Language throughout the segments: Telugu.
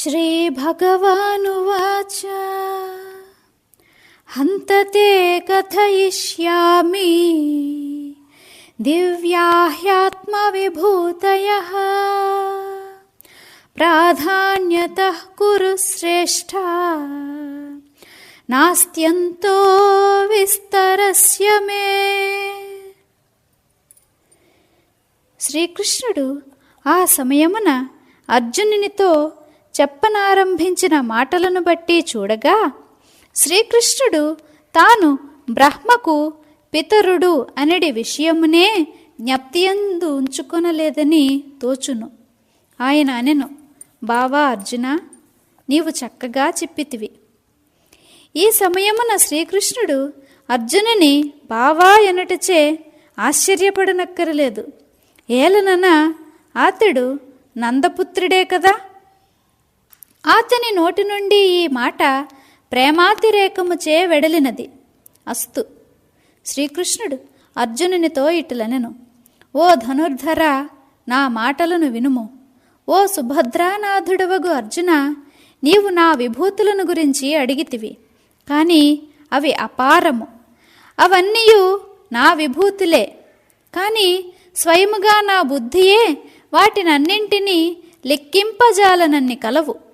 श्रीभगवानुवाच हन्त ते कथयिष्यामि दिव्या ह्यात्मविभूतयः प्राधान्यतः कुरु श्रेष्ठा नास्त्यन्तो విస్తరస్య మే శ్రీకృష్ణుడు ఆ సమయమున అర్జునునితో చెప్పనారంభించిన మాటలను బట్టి చూడగా శ్రీకృష్ణుడు తాను బ్రహ్మకు పితరుడు అనడి విషయమునే జ్ఞప్తియందు ఉంచుకొనలేదని తోచును. ఆయన అనెను బావా అర్జున నీవు చక్కగా చెప్పితివి. ఈ సమయమున శ్రీకృష్ణుడు అర్జునుని బావా ఎనటచే ఆశ్చర్యపడనక్కరలేదు. ఏలనన అతడు నందపుత్రుడే కదా? అతని నోటి నుండి ఈ మాట ప్రేమాతిరేకముచే వెడలినది. అస్తు. శ్రీకృష్ణుడు అర్జునునితో ఇటులనెను. ఓ ధనుర్ధర నా మాటలను వినుము. ఓ సుభద్రానాథుడవగు అర్జున నీవు నా విభూతులను గురించి అడిగితివి కానీ అవి అపారము. అవన్నీయు నా విభూతులే కానీ స్వయముగా నా బుద్ధియే వాటినన్నింటినీ లెక్కింపజాలనన్ని కలవు.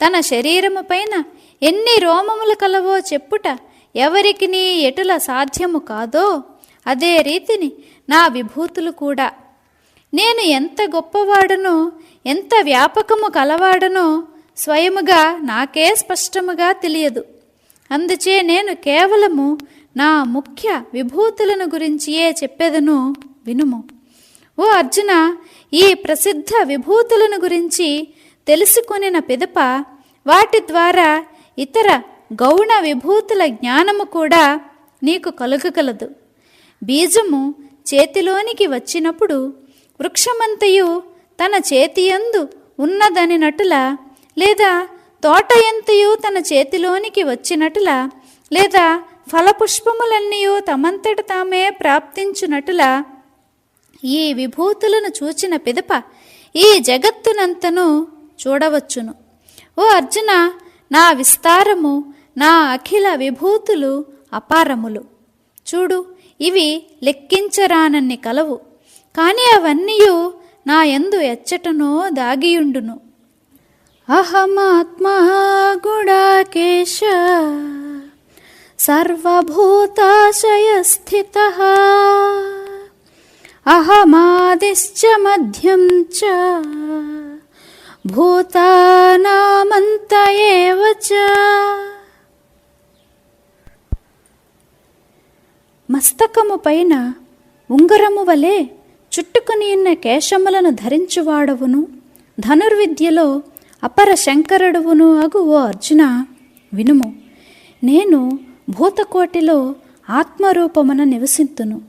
తన శరీరము పైన ఎన్ని రోమములు కలవో చెప్పుట ఎవరికి నీ ఎటుల సాధ్యము కాదో అదే రీతిని నా విభూతులు కూడా. నేను ఎంత గొప్పవాడనో ఎంత వ్యాపకము కలవాడనో స్వయముగా నాకే స్పష్టముగా తెలియదు. అందుచే నేను కేవలము నా ముఖ్య విభూతులను గురించియే చెప్పేదను వినుము. ఓ అర్జున ఈ ప్రసిద్ధ విభూతులను గురించి తెలుసుకొనిన పిదప వాటి ద్వారా ఇతర గౌణ విభూతుల జ్ఞానము కూడా నీకు కలుగగలదు బీజము చేతిలోనికి వచ్చినప్పుడు వృక్షమంతయు తన చేతియందు ఉన్నదనినటుల లేదా తోటయంతయు తన చేతిలోనికి వచ్చినటుల లేదా ఫలపుష్పములన్నీ తమంతట తామే ప్రాప్తించునటుల ఈ విభూతులను చూచిన పిదప ఈ జగత్తునంతను చూడవచ్చును. ఓ అర్జున నా విస్తారము నా అఖిల విభూతులు అపారములు. చూడు ఇవి లెక్కించరానన్ని కలవు. కానీ అవన్నీయు నా ఎందు ఎచ్చటనో దాగియుండును. అహమాత్మా గుడాకేశ సర్వభూతాశయస్థిత అహమాదిశ్చ మధ్యం చ భూతానామంత ఏవ చ మస్తకము పైన ఉంగరము వలె చుట్టుకునియున్న కేశములను ధరించువాడవును. ధనుర్విద్యలో అపర శంకరుడువును అగు ఓ అర్జున వినుము నేను భూతకోటిలో ఆత్మరూపమున నివసింతును.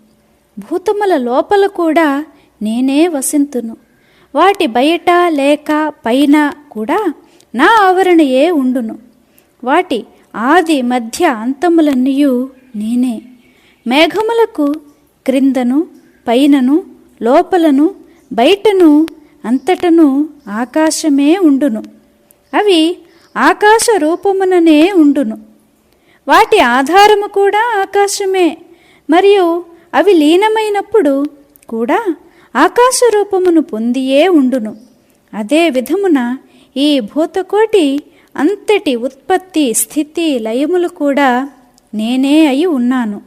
భూతముల లోపల కూడా నేనే వసింతును. వాటి బయట లేక పైన కూడా నా ఆవరణయే ఉండును. వాటి ఆది మధ్య అంతములన్నీయు నేనే. మేఘములకు క్రిందను పైనను లోపలను బయటను అంతటను ఆకాశమే ఉండును. అవి ఆకాశ రూపముననే ఉండును. వాటి ఆధారము కూడా ఆకాశమే. మరియు అవి లీనమైనప్పుడు కూడా ఆకాశ రూపమును పొందియే ఉండును. అదే విధమున ఈ భూతకోటి అంతటి ఉత్పత్తి స్థితి లయములు కూడా నేనే అయి ఉన్నాను.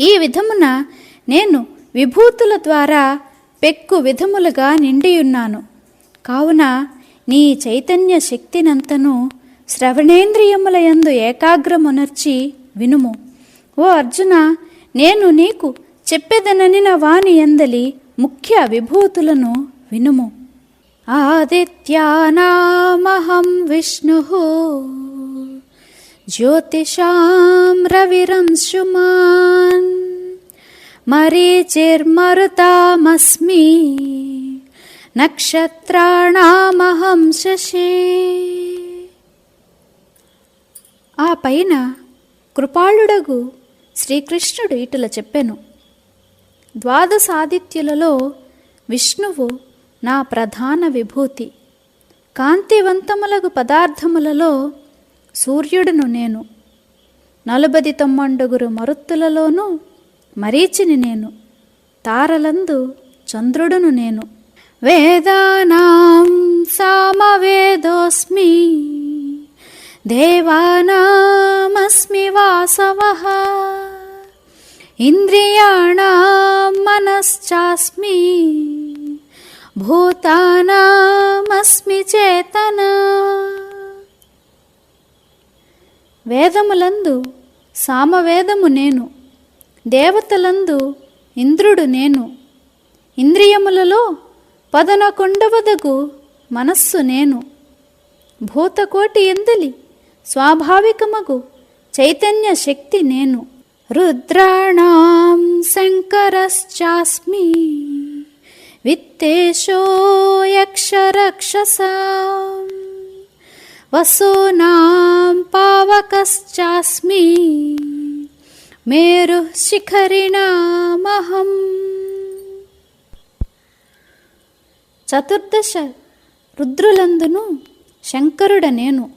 ఈ విధమున నేను విభూతుల ద్వారా పెక్కు విధములుగా నిండియున్నాను. కావున నీ చైతన్య శక్తినంతను శ్రవణేంద్రియములయందు ఏకాగ్రమునర్చి వినుము. ఓ అర్జున నేను నీకు చెప్పెదననిన వాని ఎందలి ముఖ్య విభూతులను వినుము. ఆదిత్యానామహం విష్ణు. జ్యోతిషాం రవిరంశుమాన్. మరీచిర్మరుతామస్మి. నక్షత్రాణామహం శశి. ఆ పైన కృపాళుడగు శ్రీకృష్ణుడు ఇటుల చెప్పెను. ద్వాదశాదిత్యులలో విష్ణువు నా ప్రధాన విభూతి. కాంతివంతములగు పదార్థములలో సూర్యుడును నేను. నలుబది తొమ్మండుగురు మరుత్తులలోనూ మరీచిని నేను. తారలందు చంద్రుడును నేను. వేదానాం సామవేదోస్మి. దేవానామస్మి వాసవ. ఇంద్రియాణం మనశ్చాస్మి భూతానామస్మి చేతన. వేదములందు సామవేదము నేను దేవతలందు ఇంద్రుడు నేను ఇంద్రియములలో పదనకొండవదగు మనస్సు నేను. భూతకోటి ఎందలి స్వాభావికమగు చైతన్య శక్తి నేను. రుద్రాణం శంకరశ్చాస్మి విత్తేషో యక్షరక్షసాం వసూనాం పావకశ్చాస్మి మేరు శిఖరిణామహం చతుర్దశ రుద్రులందును శంకరుడ నేను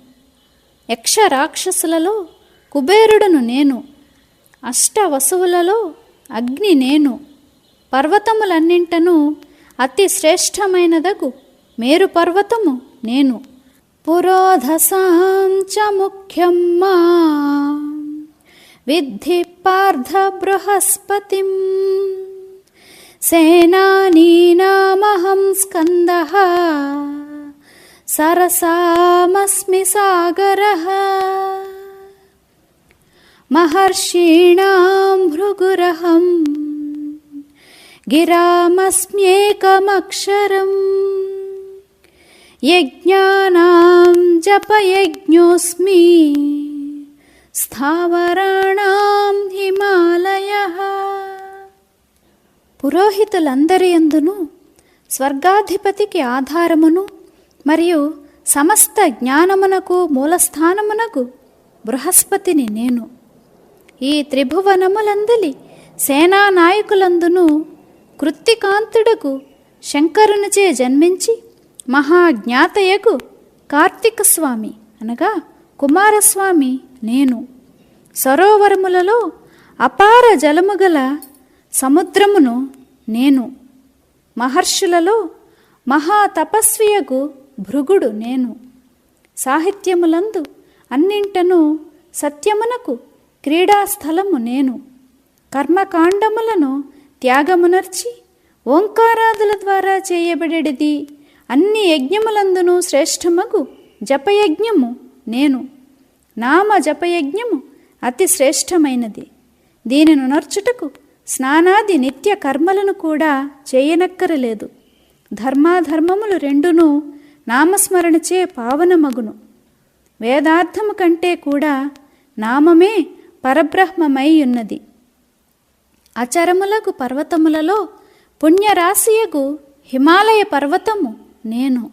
యక్ష రాక్షసులలో కుబేరుడను నేను. అష్ట వసువులలో అగ్ని నేను. పర్వతములన్నింటను అతి శ్రేష్టమైనదగు మేరు పర్వతము నేను. పురోధసాం చ ముఖ్యం మా విద్ధి పార్థ బృహస్పతిం. సేనానీనామహం స్కంద. సరసామస్మి సాగర. महर्षीणां భృగురహం गिरामस्म्येकमक्षरम् యజ్ఞానాం జపయజ్ఞోస్మి స్థావరాణాం హిమాలయ. పురోహితులందరి యందును స్వర్గాధిపతికి ఆధారమును మరియు సమస్త జ్ఞానమునకు మూలస్థానమునకు బృహస్పతిని నేను. ఈ త్రిభువనములందలి సేనానాయకులందును కృత్తికాంతుడకు శంకరునిచే జన్మించి మహాజ్ఞాతయకు కార్తీక స్వామి అనగా కుమారస్వామి నేను. సరోవరములలో అపార జలము గల సముద్రమును నేను. మహర్షులలో మహాతపస్వియకు భృగుడు నేను. సాహిత్యములందు అన్నింటను సత్యమునకు క్రీడాస్థలము నేను. కర్మకాండములను త్యాగమునర్చి ఓంకారాదుల ద్వారా చేయబడేది అన్ని యజ్ఞములందును శ్రేష్టమగు జపయజ్ఞము నేను. నామ జపయజ్ఞము అతి శ్రేష్టమైనది దీనిని నర్చుటకు స్నానాది నిత్య కర్మలను కూడా చేయనక్కరలేదు. ధర్మాధర్మములు రెండును నామస్మరణచే పావనమగును. వేదార్థము కంటే కూడా నామమే పరబ్రహ్మమై ఉన్నది అచరములకు పర్వతములలో పుణ్యరాశియకు హిమాలయ పర్వతము నేను.